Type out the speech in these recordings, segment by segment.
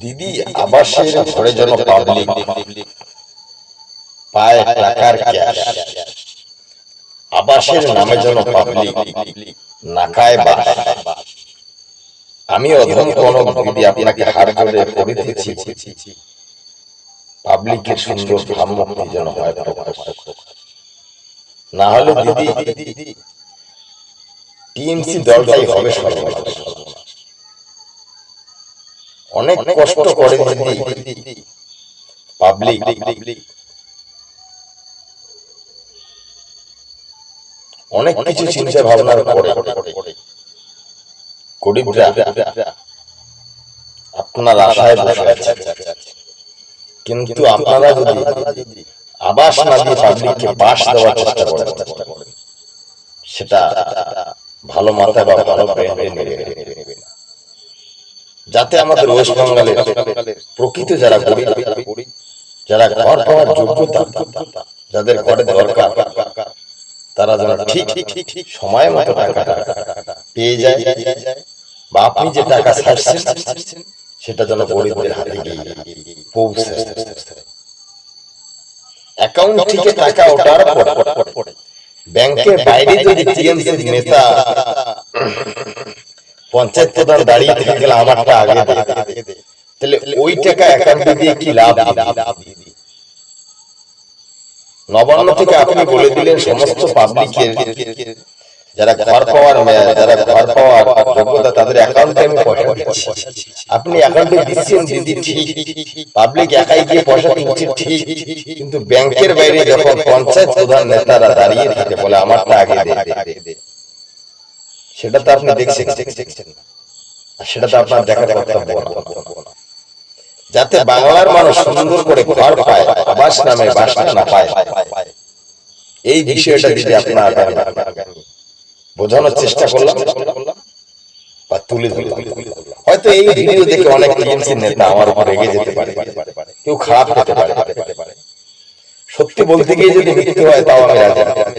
দিদি আবাসের ঘরে যেন পাবলিক পায় টাকার ক্যাশ। আবাসের নামে যেন পাবলিক নাকায় বাস। আমি অধম কোন দিদি আপনাকে হার করে করিতেছি পাবলিকের সুন্দর ভাবমুক্তি যেন হয় না হলে দিদি টিএমসি দলটাই হবে সর্বনাশ অনেক কষ্ট করে দিদি পাবলিক অনেক কিছু চিন্তা পরে গরিবরা আপনার আশায় বসে আছে কিন্তু আপনারা যদি আবাস না দিয়ে পাবলিককে বাস দেওয়ার চেষ্টা করেন সেটা ভালো মাথায় বা ভালো ব্রেনে নেবে যাতে আমাদের ওয়েস্ট বেঙ্গলের প্রকৃত যারা গরিব, যারা ঘর পাওয়ার যোগ্যতা যাদের ঘরে দরকার, তারা যেন ঠিক সময় মতো টাকাটা পেয়ে যায়। বা আপনি যে টাকা ছাড়ছেন, সেটা যেন গরিবদের হাতে গিয়ে পৌঁছে অ্যাকাউন্ট থেকে টাকা ওঠার পরে ব্যাংকের বাইরে যদি টিএমসি নেতা পঞ্চায়েত প্রধান দাঁড়িয়ে থেকে গেলে আমারটা আগে। তাহলে ওই টাকা অ্যাকাউন্টে দিয়ে কি লাভ নবান্ন থেকে আপনি বলে দিলেন সমস্ত পাবলিকের যারা ঘর পাওয়ার যারা ঘর পাওয়ার যোগ্যতা, তাদের অ্যাকাউন্টে আমি পয়সা দিচ্ছি আপনি অ্যাকাউন্টে দিচ্ছেন, দিদি, ঠিক পাবলিক একাই গিয়ে পয়সা তুলছে, ঠিক কিন্তু ব্যাংকের বাইরে যখন পঞ্চায়েত প্রধান নেতারা দাঁড়িয়ে থাকে, বলে আমারটা আগে দে। সেটা তো আপনি দেখছেন সেটা তো আপনার দেখার কর্তব্য যাতে বাংলার মানুষ সুন্দর করে ঘর পায় আবাস নামে বাসা না পায়। এই বিষয়টা যদি আপনার বোঝানোর চেষ্টা করলাম বা তুলে ধরলাম। হয়তো এই ভিডিও দেখে অনেক টিএমসি নেতা আমার উপর রেগে যেতে পারে। কেউ খারাপ হতে পারে। সত্যি বলতে গিয়ে যদি মিথ্যে হয় তাও আমি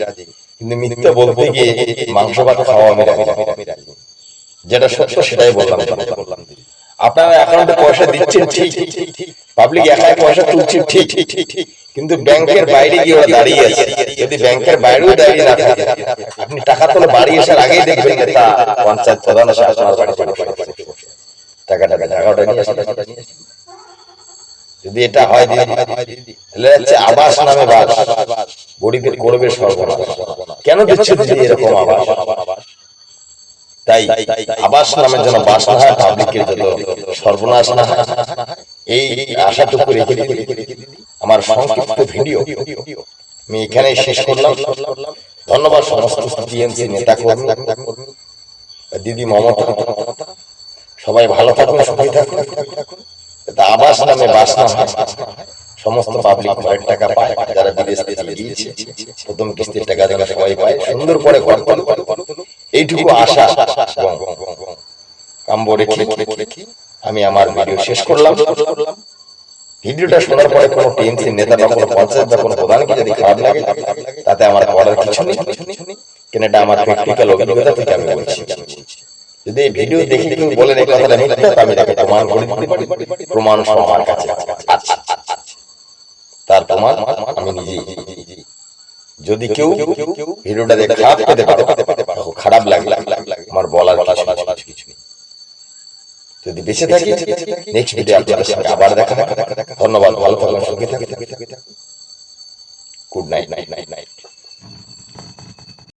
রাজি। কিন্তু মিথ্যে বলতে গিয়ে মাংস ভাত খাওয়া যেটা সত্য, সেটাই বললাম। বললাম আপনারা অ্যাকাউন্টে পয়সা দিচ্ছেন, ঠিক পাবলিক একাই পয়সা তুলছে, ঠিক কিন্তু ব্যাংকের বাইরে গিয়ে ওরা দাঁড়িয়ে আছে। যদি ব্যাংকের বাইরেও দাঁড়িয়ে না থাকে, আপনি টাকা তোলে বাড়ি আসার আগেই দেখবেন নেতা পঞ্চায়েত প্রধান এসে আপনার বাড়ি টাকা টাকা টাকাটা নিয়ে আসে যদি এটা হয় দিদি তাহলে হচ্ছে আবাস নামে বাস। গরিবের করবে সর্বনাশ কেন দিচ্ছে এরকম আবাস? তাই আবাস নামের জন্য বাস না হয় পাবলিকের যত সর্বনাশ না হয়। এই আশাটুকু রেখে আমার সংক্ষিপ্ত ভিডিও আমি এখানে শেষ করলাম। ধন্যবাদ সমস্ত টিএমসি নেতা কর্মী দিদি মমতা সবাই ভালো থাকুন সুখী থাকুন। আবাস নামে বাস না হয়। সমস্ত পাবলিক ঘরের টাকা পায়, যারা বিদেশ থেকে গিয়েছে প্রথম কিস্তির টাকা যারা সবাই পায়, সুন্দর করে ঘর পান এইটুকু আশা কাম্য রেখে আমি আমার ভিডিও শেষ করলাম। ভিডিওটা শোনার পরে কোনো টিএমসি নেতা বা কোনো পঞ্চায়েত বা কোনো প্রধানকে যদি খারাপ লাগে, তাতে আমার করার কিছু নেই। কেন এটা আমার প্র্যাকটিক্যাল অভিজ্ঞতা থেকে আমি বলছি। যদি এই ভিডিও দেখে কেউ বলেন এই কথাটা মিথ্যা আমি তাকে প্রমাণ করে দিতে পারি। প্রমাণ আমার কাছে আছে। তার প্রমাণ আমি নিজেই যদি কেউ ভিডিওটা দেখে খারাপ পেতে পারে খারাপ লাগে। আমার বলার কিছু নেই। যদি বেঁচে থাকি নেক্সট ভিডিও আপনাদের সঙ্গে আবার দেখা। ধন্যবাদ। ভালো সুখী থাকুন। Good night night night night